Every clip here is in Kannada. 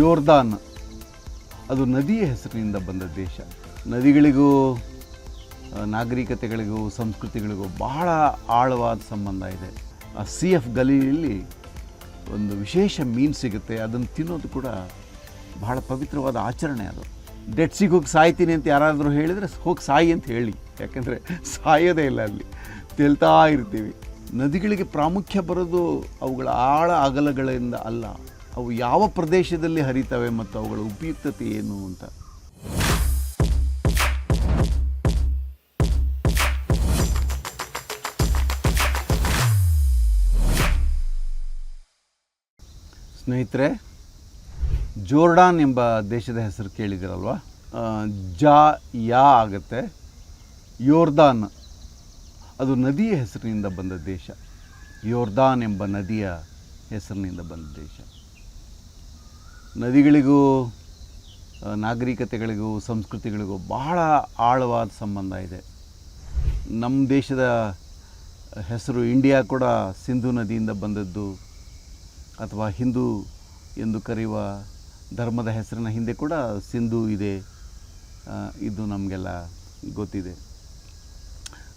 ಯೋರ್ದಾನ್. ಅದು ನದಿಯ ಹೆಸರಿನಿಂದ ಬಂದ ದೇಶ. ನದಿಗಳಿಗೂ ನಾಗರಿಕತೆಗಳಿಗೂ, ಸಂಸ್ಕೃತಿಗಳಿಗೂ ಬಹಳ ಆಳವಾದ ಸಂಬಂಧ ಇದೆ. ಆ ಸಿ ಎಫ್ ಗಲಿಯಲ್ಲಿ ಒಂದು ವಿಶೇಷ ಮೀನು ಸಿಗುತ್ತೆ. ಅದನ್ನು ತಿನ್ನೋದು ಕೂಡ ಬಹಳ ಪವಿತ್ರವಾದ ಆಚರಣೆ ಅದು. ಡೆಟ್ಸಿಗೆ ಹೋಗಿ ಸಾಯ್ತೀನಿ ಅಂತ ಯಾರಾದರೂ ಹೇಳಿದರೆ ಹೋಗಿ ಸಾಯಿ ಅಂತ ಹೇಳಿ. ಯಾಕಂದರೆ ಸಾಯೋದೇ ಇಲ್ಲ ಅಲ್ಲಿ. ತೇಲ್ತಾ ಇರ್ತೀವಿ. ನದಿಗಳಿಗೆ ಪ್ರಾಮುಖ್ಯ ಬರೋದು ಅವುಗಳ ಆಳ ಅಗಲಗಳಿಂದ ಅಲ್ಲ. ಅವು ಯಾವ ಪ್ರದೇಶದಲ್ಲಿ ಹರಿತವೆ ಮತ್ತು ಅವುಗಳ ಉಪಯುಕ್ತತೆ ಏನು ಅಂತ. ಸ್ನೇಹಿತರೆ, ಜೋರ್ಡಾನ್ ಎಂಬ ದೇಶದ ಹೆಸರು ಕೇಳಿದಿರಲ್ವ ಜಾ, ಯಾ ಆಗುತ್ತೆ. ಯೋರ್ದಾನ್, ಅದು ನದಿಯ ಹೆಸರಿನಿಂದ ಬಂದ ದೇಶ. ಯೋರ್ದಾನ್ ಎಂಬ ನದಿಯ ಹೆಸರಿನಿಂದ ಬಂದ ದೇಶ. ನದಿಗಳಿಗೂ ನಾಗರಿಕತೆಗಳಿಗೂ, ಸಂಸ್ಕೃತಿಗಳಿಗೂ ಬಹಳ ಆಳವಾದ ಸಂಬಂಧ ಇದೆ. ನಮ್ಮ ದೇಶದ ಹೆಸರು ಇಂಡಿಯಾ ಕೂಡ ಸಿಂಧು ನದಿಯಿಂದ ಬಂದದ್ದು, ಅಥವಾ ಹಿಂದೂ ಎಂದು ಕರೆಯುವ ಧರ್ಮದ ಹೆಸರಿನ ಹಿಂದೆ ಕೂಡ ಸಿಂಧು ಇದೆ. ಇದು ನಮಗೆಲ್ಲ ಗೊತ್ತಿದೆ.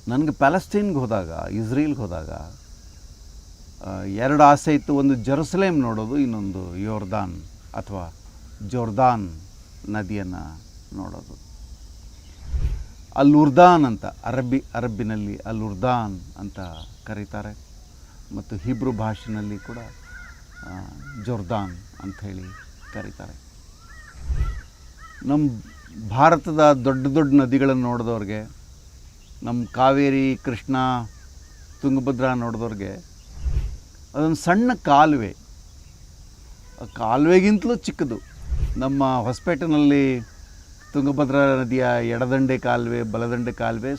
ನನಗೆ ಪ್ಯಾಲೆಸ್ಟೈನ್ಗೆ ಹೋದಾಗ, ಇಸ್ರೇಲ್ಗೆ ಹೋದಾಗ ಎರಡು ಆಸೆ ಇತ್ತು. ಒಂದು ಜೆರುಸಲೇಮ್ ನೋಡೋದು, ಇನ್ನೊಂದು ಯೋರ್ದಾನ್. ಅಥವಾ ಜೋರ್ದಾನ್ ನದಿಯನ್ನು ನೋಡೋದು. ಅಲ್ ಉರ್ದಾನ್ ಅಂತ, ಅರಬ್ಬಿ, ಅರಬ್ಬಿನಲ್ಲಿ ಅಲ್ ಉರ್ದಾನ್ ಅಂತ ಕರೀತಾರೆ. ಮತ್ತು ಹಿಬ್ರು ಭಾಷೆನಲ್ಲಿ ಕೂಡ ಜೋರ್ದಾನ್ ಅಂತ ಹೇಳಿ ಕರೀತಾರೆ. ನಮ್ಮ ಭಾರತದ ದೊಡ್ಡ ದೊಡ್ಡ ನದಿಗಳನ್ನು ನೋಡಿದವ್ರಿಗೆ ನಮ್ಮ ಕಾವೇರಿ, ಕೃಷ್ಣ, ತುಂಗಭದ್ರಾ ನೋಡಿದವ್ರಿಗೆ, ಅದೊಂದು ಸಣ್ಣ ಕಾಲುವೆ. ಕಾಲುವೆಗಿಂತಲೂ ಚಿಕ್ಕದು. ನಮ್ಮ ಹೊಸಪೇಟೆನಲ್ಲಿ ತುಂಗಭದ್ರಾ ನದಿಯ ಎಡದಂಡೆ ಕಾಲುವೆ, ಬಲದಂಡೆ ಕಾಲುವೆ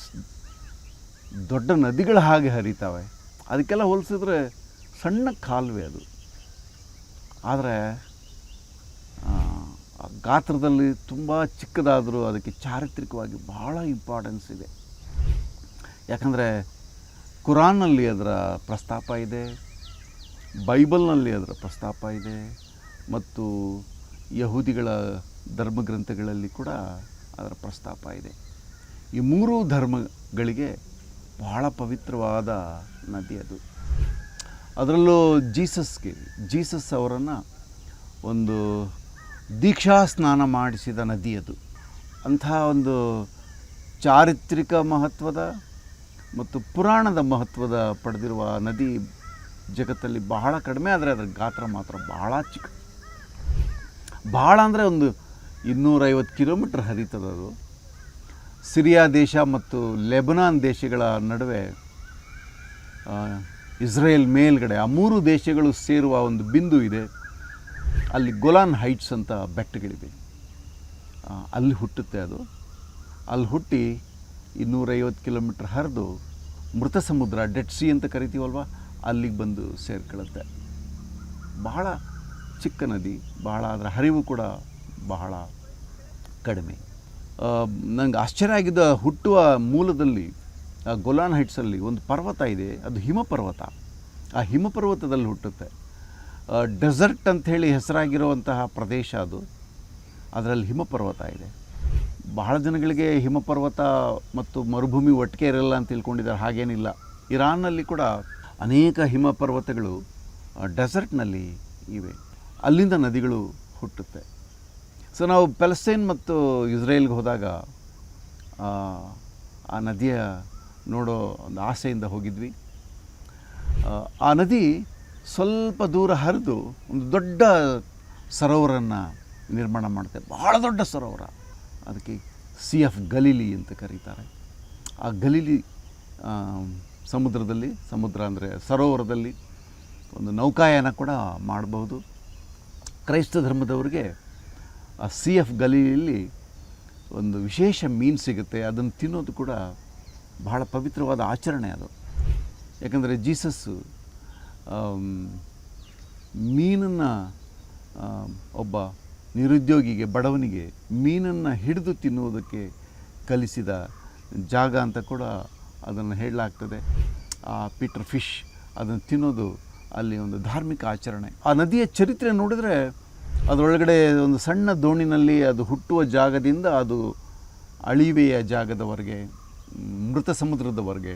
ದೊಡ್ಡ ನದಿಗಳ ಹಾಗೆ ಹರಿತಾವೆ. ಅದಕ್ಕೆಲ್ಲ ಹೋಲಿಸಿದ್ರೆ ಸಣ್ಣ ಕಾಲುವೆ ಅದು. ಆದರೆ ಗಾತ್ರದಲ್ಲಿ ತುಂಬ ಚಿಕ್ಕದಾದರೂ ಅದಕ್ಕೆ ಚಾರಿತ್ರಿಕವಾಗಿ ಬಹಳ ಇಂಪಾರ್ಟೆನ್ಸ್ ಇದೆ. ಯಾಕಂದರೆ, ಕುರಾನ್ನಲ್ಲಿ ಅದರ ಪ್ರಸ್ತಾಪ ಇದೆ, ಬೈಬಲ್ನಲ್ಲಿ ಅದರ ಪ್ರಸ್ತಾಪ ಇದೆ ಮತ್ತು ಯಹೂದಿಗಳ ಧರ್ಮಗ್ರಂಥಗಳಲ್ಲಿ ಕೂಡ ಅದರ ಪ್ರಸ್ತಾಪ ಇದೆ. ಈ ಮೂರೂ ಧರ್ಮಗಳಿಗೆ ಬಹಳ ಪವಿತ್ರವಾದ ನದಿ ಅದು. ಅದರಲ್ಲೂ ಜೀಸಸ್ಗೆ, ಜೀಸಸ್ ಅವರನ್ನು ಒಂದು ದೀಕ್ಷಾ ಸ್ನಾನ ಮಾಡಿಸಿದ ನದಿ ಅದು. ಅಂಥ ಒಂದು ಚಾರಿತ್ರಿಕ ಮಹತ್ವದ ಮತ್ತು ಪುರಾಣದ ಮಹತ್ವದ ಪಡೆದಿರುವ ನದಿ ಜಗತ್ತಲ್ಲಿ ಬಹಳ ಕಡಿಮೆ, ಆದರೆ ಅದರ ಗಾತ್ರ ಮಾತ್ರ ಬಹಳ ಚಿಕ್ಕ. ಭಾಳ ಅಂದರೆ ಒಂದು ಇನ್ನೂರೈವತ್ತು ಕಿಲೋಮೀಟ್ರ್ ಅದು ಸಿರಿಯಾ ದೇಶ ಮತ್ತು ಲೆಬನಾನ್ ದೇಶಗಳ ನಡುವೆ ಇಸ್ರೇಲ್ ಮೇಲ್ಗಡೆ ಆ ಮೂರು ದೇಶಗಳು ಸೇರುವ ಒಂದು ಬಿಂದು ಇದೆ. ಅಲ್ಲಿ ಗೊಲಾನ್ ಹೈಟ್ಸ್ ಅಂತ ಬೆಟ್ಟಗಳಿವೆ. ಅಲ್ಲಿ ಹುಟ್ಟುತ್ತೆ ಅದು. ಅಲ್ಲಿ ಹುಟ್ಟಿ ಇನ್ನೂರೈವತ್ತು ಕಿಲೋಮೀಟ್ರ್ ಹರಿದು ಮೃತ ಸಮುದ್ರ, ಡೆಡ್ ಸಿ ಅಂತ ಕರಿತೀವಲ್ವ? ಅಲ್ಲಿಗೆ ಬಂದು ಸೇರ್ಕೊಳ್ಳುತ್ತೆ. ಬಹಳ ಚಿಕ್ಕ ನದಿ, ಬಹಳ ಅದರ ಹರಿವು ಕೂಡ ಬಹಳ ಕಡಿಮೆ. ನನಗೆ ಆಶ್ಚರ್ಯ ಆಗಿದ್ದ ಹುಟ್ಟುವ ಮೂಲದಲ್ಲಿ ಗೊಲಾನ್ ಹೈಟ್ಸಲ್ಲಿ ಒಂದು ಪರ್ವತ ಇದೆ, ಅದು ಹಿಮಪರ್ವತ. ಆ ಹಿಮಪರ್ವತದಲ್ಲಿ ಹುಟ್ಟುತ್ತೆ. ಡೆಸರ್ಟ್ ಅಂಥೇಳಿ ಹೆಸರಾಗಿರುವಂತಹ ಪ್ರದೇಶ ಅದು. ಅದರಲ್ಲಿ ಹಿಮಪರ್ವತ ಇದೆ. ಬಹಳ ಜನಗಳಿಗೆ ಹಿಮಪರ್ವತ ಮತ್ತು ಮರುಭೂಮಿ ಒಟ್ಟಿಗೆ ಇರಲ್ಲ ಅಂತ ತಿಳ್ಕೊಂಡಿದ್ದಾರೆ, ಹಾಗೇನಿಲ್ಲ. ಇರಾನ್ನಲ್ಲಿ ಕೂಡ ಅನೇಕ ಹಿಮಪರ್ವತಗಳು ಡೆಸರ್ಟ್ನಲ್ಲಿ ಇವೆ. ಅಲ್ಲಿಂದ ನದಿಗಳು ಹುಟ್ಟುತ್ತೆ. ಸೊ ನಾವು ಪ್ಯಾಲೆಸ್ಟೈನ್ ಮತ್ತು ಇಸ್ರೇಲ್ಗೆ ಹೋದಾಗ ಆ, ನದಿಯ ನೋಡೋ ಒಂದು ಆಸೆಯಿಂದ ಹೋಗಿದ್ವಿ. ಆ, ಆ ನದಿ ಸ್ವಲ್ಪ ದೂರ ಹರಿದು ಒಂದು ದೊಡ್ಡ ಸರೋವರನ್ನು ನಿರ್ಮಾಣ ಮಾಡುತ್ತೆ. ಬಹಳ ದೊಡ್ಡ ಸರೋವರ. ಅದಕ್ಕೆ ಸಿ ಎಫ್ ಗಲೀಲಿ ಅಂತ ಕರೀತಾರೆ. ಆ ಗಲೀಲಿ ಸಮುದ್ರದಲ್ಲಿ ಸಮುದ್ರ ಅಂದರೆ ಸರೋವರದಲ್ಲಿ ಒಂದು ನೌಕಾಯಾನ ಕೂಡ ಮಾಡಬಹುದು ಕ್ರೈಸ್ತ ಧರ್ಮದವರಿಗೆ ಆ ಸಿ ಎಫ್ ಗಲಿಯಲ್ಲಿ ಒಂದು ವಿಶೇಷ ಮೀನು ಸಿಗುತ್ತೆ, ಅದನ್ನು ತಿನ್ನೋದು ಕೂಡ ಬಹಳ ಪವಿತ್ರವಾದ ಆಚರಣೆ ಅದು. ಯಾಕಂದರೆ ಜೀಸಸ್ಸು ಮೀನನ್ನು ಒಬ್ಬ ನಿರುದ್ಯೋಗಿಗೆ, ಬಡವನಿಗೆ ಮೀನನ್ನು ಹಿಡಿದು ತಿನ್ನುವುದಕ್ಕೆ ಕಲಿಸಿದ ಜಾಗ ಅಂತ ಕೂಡ ಅದನ್ನು ಹೇಳಲಾಗ್ತದೆ. ಆ ಪೀಟರ್ ಫಿಶ್ ಅದನ್ನು ತಿನ್ನೋದು ಅಲ್ಲಿ ಒಂದು ಧಾರ್ಮಿಕ ಆಚರಣೆ. ಆ ನದಿಯ ಚರಿತ್ರೆ ನೋಡಿದರೆ ಅದರೊಳಗಡೆ ಒಂದು ಸಣ್ಣ ದೋಣಿನಲ್ಲಿ ಅದು ಹುಟ್ಟುವ ಜಾಗದಿಂದ ಅದು ಅಳಿವೆಯ ಜಾಗದವರೆಗೆ, ಮೃತ ಸಮುದ್ರದವರೆಗೆ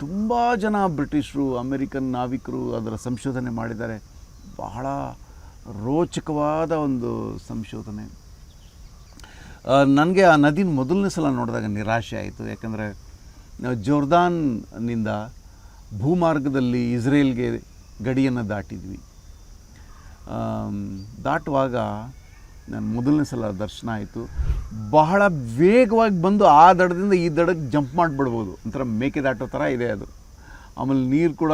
ತುಂಬ ಜನ ಬ್ರಿಟಿಷರು, ಅಮೆರಿಕನ್ ನಾವಿಕರು ಅದರ ಸಂಶೋಧನೆ ಮಾಡಿದ್ದಾರೆ. ಬಹಳ ರೋಚಕವಾದ ಒಂದು ಸಂಶೋಧನೆ. ನನಗೆ ಆ ನದಿನ ಮೊದಲನೇ ಸಲ ನೋಡಿದಾಗ ನಿರಾಶೆ ಆಯಿತು. ಯಾಕಂದರೆ ಜೋರ್ದಾನ್ನಿಂದ ಭೂಮಾರ್ಗದಲ್ಲಿ ಇಸ್ರೇಲ್ಗೆ ಗಡಿಯನ್ನು ದಾಟಿದ್ವಿ. ದಾಟುವಾಗ ನಾನು ಮೊದಲನೇ ಸಲ ದರ್ಶನ ಆಯಿತು. ಬಹಳ ವೇಗವಾಗಿ ಬಂದು ಆ ದಡದಿಂದ ಈ ದಡಕ್ಕೆ ಜಂಪ್ ಮಾಡಿಬಿಡ್ಬೋದು. ಒಂಥರ ಮೇಕೆ ದಾಟೋ ಥರ ಇದೆ ಅದು. ಆಮೇಲೆ ನೀರು ಕೂಡ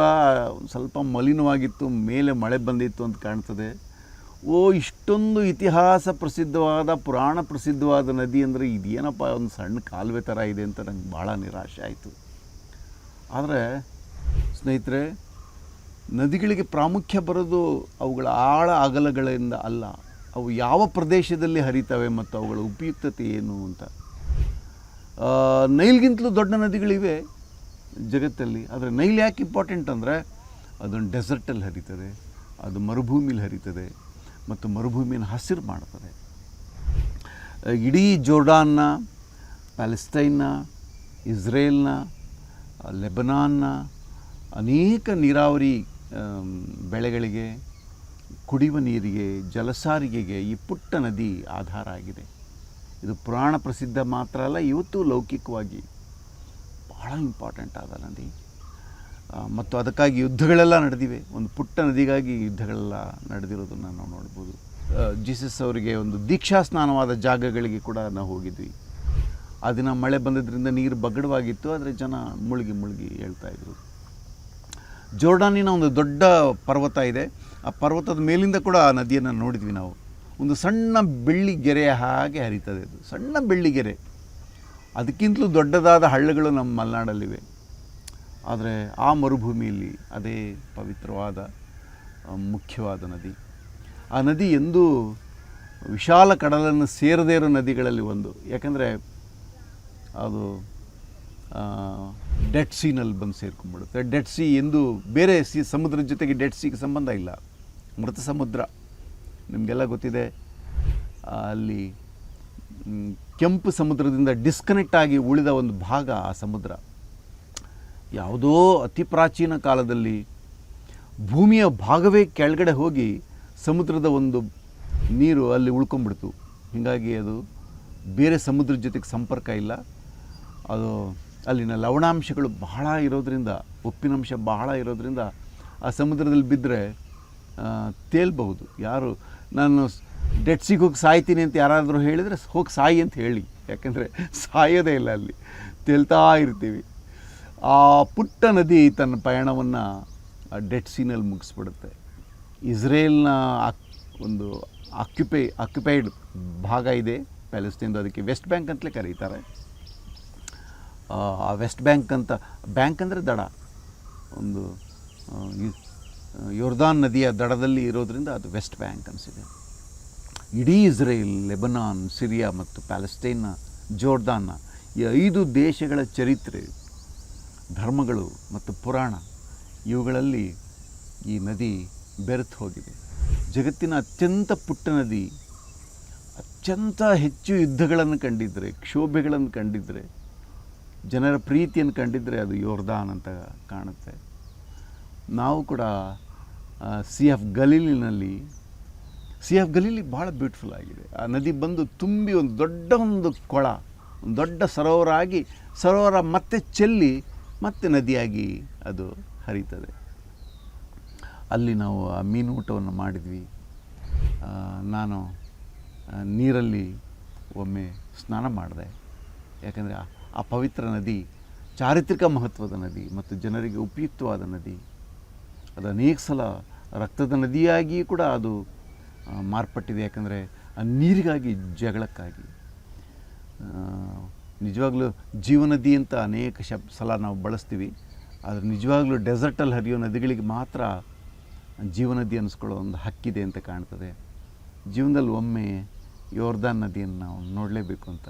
ಸ್ವಲ್ಪ ಮಲಿನವಾಗಿತ್ತು, ಮೇಲೆ ಮಳೆ ಬಂದಿತ್ತು ಅಂತ ಕಾಣ್ತದೆ. ಓ, ಇಷ್ಟೊಂದು ಇತಿಹಾಸ ಪ್ರಸಿದ್ಧವಾದ, ಪುರಾಣ ಪ್ರಸಿದ್ಧವಾದ ನದಿ ಅಂದರೆ ಇದೇನಪ್ಪ, ಒಂದು ಸಣ್ಣ ಕಾಲುವೆ ಥರ ಇದೆ ಅಂತ ನಂಗೆ ಭಾಳ ನಿರಾಶೆ ಆಯಿತು. ಆದರೆ, ಸ್ನೇಹಿತರೆ ನದಿಗಳಿಗೆ ಪ್ರಾಮುಖ್ಯ ಬರೋದು ಅವುಗಳ ಆಳ ಅಗಲಗಳಿಂದ ಅಲ್ಲ. ಅವು ಯಾವ ಪ್ರದೇಶದಲ್ಲಿ ಹರಿತವೆ ಮತ್ತು ಅವುಗಳ ಉಪಯುಕ್ತತೆ ಏನು ಅಂತ. ನೈಲ್ಗಿಂತಲೂ ದೊಡ್ಡ ನದಿಗಳಿವೆ ಜಗತ್ತಲ್ಲಿ. ಆದರೆ ನೈಲ್ ಯಾಕೆ ಇಂಪಾರ್ಟೆಂಟ್ ಅಂದರೆ ಅದೊಂದು ಡೆಸರ್ಟಲ್ಲಿ ಹರಿತದೆ, ಅದು ಮರುಭೂಮಿಲಿ ಹರಿತದೆ ಮತ್ತು ಮರುಭೂಮಿಯನ್ನು ಹಸಿರು ಮಾಡ್ತದೆ. ಇಡೀ ಜೋರ್ಡಾನ್ನ, ಪ್ಯಾಲೆಸ್ಟೈನ್ನ, ಇಸ್ರೇಲ್ನ, ಲೆಬನಾನ್ನ ಅನೇಕ ನೀರಾವರಿ ಬೆಳೆಗಳಿಗೆ, ಕುಡಿಯುವ ನೀರಿಗೆ, ಜಲಸಾರಿಗೆಗೆ ಈ ಪುಟ್ಟ ನದಿ ಆಧಾರ ಆಗಿದೆ. ಇದು ಪುರಾಣ ಪ್ರಸಿದ್ಧ ಮಾತ್ರ ಅಲ್ಲ, ಇವತ್ತು ಲೌಕಿಕವಾಗಿ ಭಾಳ ಇಂಪಾರ್ಟೆಂಟ್ ಆದ ನದಿ. ಮತ್ತು ಅದಕ್ಕಾಗಿ ಯುದ್ಧಗಳೆಲ್ಲ ನಡೆದಿವೆ. ಒಂದು ಪುಟ್ಟ ನದಿಗಾಗಿ ಯುದ್ಧಗಳೆಲ್ಲ ನಡೆದಿರೋದನ್ನು ನಾವು ನೋಡ್ಬೋದು. ಜೀಸಸ್ ಅವರಿಗೆ ಒಂದು ದೀಕ್ಷಾ ಸ್ನಾನವಾದ ಜಾಗಗಳಿಗೆ ಕೂಡ ನಾವು ಹೋಗಿದ್ವಿ. ಆ ದಿನ ಮಳೆ ಬಂದಿದ್ದರಿಂದ ನೀರು ಬಗಡವಾಗಿತ್ತು, ಆದರೆ ಜನ ಮುಳುಗಿ ಮುಳುಗಿ ಹೇಳ್ತಾ ಇದ್ರು. ಜೋರ್ಡಾನಿನ ಒಂದು ದೊಡ್ಡ ಪರ್ವತ ಇದೆ. ಆ ಪರ್ವತದ ಮೇಲಿಂದ ಕೂಡ ಆ ನದಿಯನ್ನು ನೋಡಿದ್ವಿ ನಾವು. ಒಂದು ಸಣ್ಣ ಬೆಳ್ಳಿ ಗೆರೆಯ ಹಾಗೆ ಹರಿತದೆ ಅದು. ಸಣ್ಣ ಬೆಳ್ಳಿ ಗೆರೆ. ಅದಕ್ಕಿಂತಲೂ ದೊಡ್ಡದಾದ ಹಳ್ಳಗಳು ನಮ್ಮ ಮಲೆನಾಡಲ್ಲಿವೆ. ಆದರೆ ಆ ಮರುಭೂಮಿಯಲ್ಲಿ ಅದೇ ಪವಿತ್ರವಾದ ಮುಖ್ಯವಾದ ನದಿ. ಆ ನದಿ ಎಂದೂ ವಿಶಾಲ ಕಡಲನ್ನು ಸೇರದೇ ಇರೋ ನದಿಗಳಲ್ಲಿ ಒಂದು. ಯಾಕಂದರೆ ಅದು ಡೆಡ್ ಸೀನಲ್ಲಿ ಬಂದು ಸೇರ್ಕೊಂಡ್ಬಿಡುತ್ತೆ. ಡೆಡ್ ಸಿ ಎಂದು ಬೇರೆ ಸಿ ಸಮುದ್ರದ ಜೊತೆಗೆ ಡೆಡ್ ಸಿಗೆ ಸಂಬಂಧ ಇಲ್ಲ. ಮೃತ ಸಮುದ್ರ. ನಿಮಗೆಲ್ಲ ಗೊತ್ತಿದೆ. ಅಲ್ಲಿ ಕೆಂಪು ಸಮುದ್ರದಿಂದ ಡಿಸ್ಕನೆಕ್ಟ್ ಆಗಿ ಉಳಿದ ಒಂದು ಭಾಗ ಆ ಸಮುದ್ರ. ಯಾವುದೋ ಅತಿ ಪ್ರಾಚೀನ ಕಾಲದಲ್ಲಿ ಭೂಮಿಯ ಭಾಗವೇ ಕೆಳಗಡೆ ಹೋಗಿ ಸಮುದ್ರದ ಒಂದು ನೀರು ಅಲ್ಲಿ ಉಳ್ಕೊಂಡ್ಬಿಡ್ತು. ಹೀಗಾಗಿ ಅದು ಬೇರೆ ಸಮುದ್ರದ ಜೊತೆಗೆ ಸಂಪರ್ಕ ಇಲ್ಲ. ಅದು ಅಲ್ಲಿನ ಲವಣಾಂಶಗಳು ಬಹಳ ಇರೋದರಿಂದ, ಉಪ್ಪಿನಂಶ ಬಹಳ ಇರೋದರಿಂದ ಆ ಸಮುದ್ರದಲ್ಲಿ ಬಿದ್ದರೆ ತೇಲ್ಬಹುದು. ಯಾರು, ನಾನು ಡೆಟ್ಸಿಗೆ ಹೋಗಿ ಸಾಯ್ತೀನಿ ಅಂತ ಯಾರಾದರೂ ಹೇಳಿದರೆ ಹೋಗಿ ಸಾಯಿ ಅಂತ ಹೇಳಿ. ಯಾಕೆಂದರೆ ಸಾಯೋದೇ ಇಲ್ಲ ಅಲ್ಲಿ. ತೇಲ್ತಾ ಇರ್ತೀವಿ. ಆ ಪುಟ್ಟ ನದಿ ತನ್ನ ಪಯಣವನ್ನು ಡೆಡ್ ಸೀನಲ್ಲಿ ಮುಗಿಸ್ಬಿಡುತ್ತೆ. ಇಸ್ರೇಲ್ನ ಒಂದು ಆಕ್ಯುಪೈ, ಆಕ್ಯುಪೈಡ್ ಭಾಗ ಇದೆ. ಪ್ಯಾಲೆಸ್ಟೈನ್ದು ಅದಕ್ಕೆ ವೆಸ್ಟ್ ಬ್ಯಾಂಕ್ ಅಂತಲೇ ಕರೀತಾರೆ. ಆ, ವೆಸ್ಟ್ ಬ್ಯಾಂಕ್ ಅಂತ ಬ್ಯಾಂಕ್ ಅಂದರೆ ದಡ. ಒಂದು ಯೋರ್ದಾನ್ ನದಿಯ ದಡದಲ್ಲಿ ಇರೋದ್ರಿಂದ ಅದು ವೆಸ್ಟ್ ಬ್ಯಾಂಕ್ ಅನಿಸಿದೆ. ಇಡೀ ಇಸ್ರೇಲ್ ಲೆಬನಾನ್ ಸಿರಿಯಾ ಮತ್ತು ಪ್ಯಾಲೆಸ್ಟೈನ್ನ ಜೋರ್ದಾನ್ನ ಈ ಐದು ದೇಶಗಳ ಚರಿತ್ರೆ ಧರ್ಮಗಳು ಮತ್ತು ಪುರಾಣ ಇವುಗಳಲ್ಲಿ ಈ ನದಿ ಬೆರೆತು ಹೋಗಿದೆ. ಜಗತ್ತಿನ ಅತ್ಯಂತ ಪುಟ್ಟ ನದಿ ಅತ್ಯಂತ ಹೆಚ್ಚು ಯುದ್ಧಗಳನ್ನು ಕಂಡಿದ್ದರೆ ಕ್ಷೋಭೆಗಳನ್ನು ಕಂಡಿದ್ದರೆ ಜನರ ಪ್ರೀತಿಯನ್ನು ಕಂಡಿದ್ದರೆ ಅದು ಯೋರ್ದಾನ್ ಅಂತ ಕಾಣುತ್ತೆ. ನಾವು ಕೂಡ ಸಿ ಎಫ್ ಗಲೀಲಿನಲ್ಲಿ, ಸಿ ಎಫ್ ಗಲೀಲಿ ಭಾಳ ಬ್ಯೂಟಿಫುಲ್ ಆಗಿದೆ. ಆ ನದಿ ಬಂದು ತುಂಬಿ ಒಂದು ದೊಡ್ಡ ಒಂದು ಕೊಳ, ಒಂದು ದೊಡ್ಡ ಸರೋವರ ಆಗಿ ಸರೋವರ ಮತ್ತೆ ಚೆಲ್ಲಿ ಮತ್ತೆ ನದಿಯಾಗಿ ಅದು ಹರಿತದೆ. ಅಲ್ಲಿ ನಾವು, ಆ ಮೀನೂಟವನ್ನು ಮಾಡಿದ್ವಿ. ನಾನು ನೀರಲ್ಲಿ ಒಮ್ಮೆ ಸ್ನಾನ ಮಾಡಿದೆ. ಯಾಕಂದರೆ ಆ- ಪವಿತ್ರ ನದಿ, ಚಾರಿತ್ರಿಕ ಮಹತ್ವದ ನದಿ ಮತ್ತು ಜನರಿಗೆ ಉಪಯುಕ್ತವಾದ ನದಿ. ಅದು ಅನೇಕ ಸಲ ರಕ್ತದ ನದಿಯಾಗಿ ಕೂಡ ಅದು ಮಾರ್ಪಟ್ಟಿದೆ. ಯಾಕಂದರೆ ಆ ನೀರಿಗಾಗಿ, ಜಗಳಕ್ಕಾಗಿ. ನಿಜವಾಗ್ಲೂ ಜೀವನದಿ ಅಂತ ಅನೇಕ ಶಬ್, ಸಲ ನಾವು ಬಳಸ್ತೀವಿ. ಆದರೆ ನಿಜವಾಗ್ಲೂ ಡೆಸರ್ಟಲ್ಲಿ ಹರಿಯೋ ನದಿಗಳಿಗೆ ಮಾತ್ರ ಜೀವನದಿ ಅನ್ನಿಸ್ಕೊಳ್ಳೋ ಒಂದು ಹಕ್ಕಿದೆ ಅಂತ ಕಾಣ್ತದೆ. ಜೀವನದಲ್ಲಿ ಒಮ್ಮೆ ಯೋರ್ದಾನ್ ನದಿಯನ್ನು ನಾವು ನೋಡಲೇಬೇಕು ಅಂತ